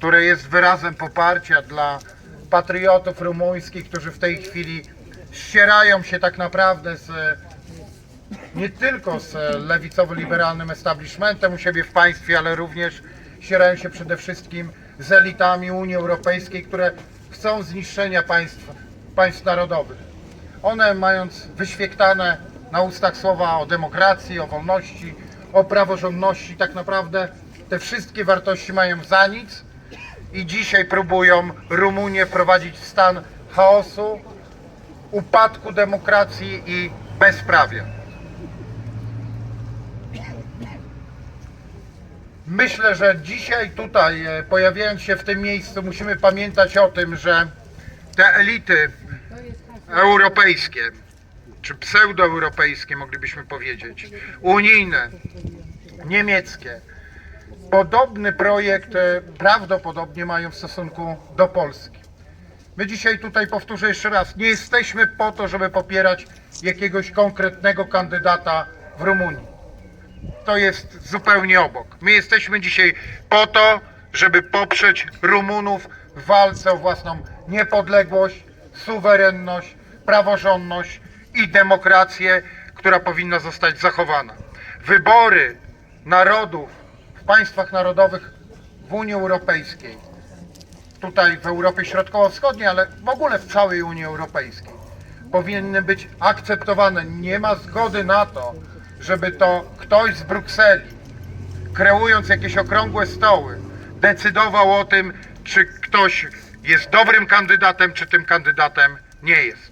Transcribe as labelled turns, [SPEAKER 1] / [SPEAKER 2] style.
[SPEAKER 1] które jest wyrazem poparcia dla patriotów rumuńskich, którzy w tej chwili ścierają się tak naprawdę z nie tylko z lewicowo-liberalnym establishmentem u siebie w państwie, ale również ścierają się przede wszystkim z elitami Unii Europejskiej, które chcą zniszczenia państw, państw narodowych. One mając wyświechtane na ustach słowa o demokracji, o wolności, o praworządności, tak naprawdę te wszystkie wartości mają za nic i dzisiaj próbują Rumunię wprowadzić w stan chaosu, upadku demokracji i bezprawia. Myślę, że dzisiaj tutaj, e, pojawiając się w tym miejscu, musimy pamiętać o tym, że te elity europejskie, czy pseudoeuropejskie moglibyśmy powiedzieć, unijne, niemieckie, podobny projekt e, prawdopodobnie mają w stosunku do Polski. My dzisiaj tutaj powtórzę jeszcze raz, nie jesteśmy po to, żeby popierać jakiegoś konkretnego kandydata w Rumunii to jest zupełnie obok. My jesteśmy dzisiaj po to, żeby poprzeć Rumunów w walce o własną niepodległość, suwerenność, praworządność i demokrację, która powinna zostać zachowana. Wybory narodów państwach narodowych w Unii Europejskiej, tutaj w Europie Środkowo-Wschodniej, ale w ogóle w całej Unii Europejskiej, powinny być akceptowane. Nie ma zgody na to, żeby to ktoś z Brukseli, kreując jakieś okrągłe stoły, decydował o tym, czy ktoś jest dobrym kandydatem, czy tym kandydatem nie jest.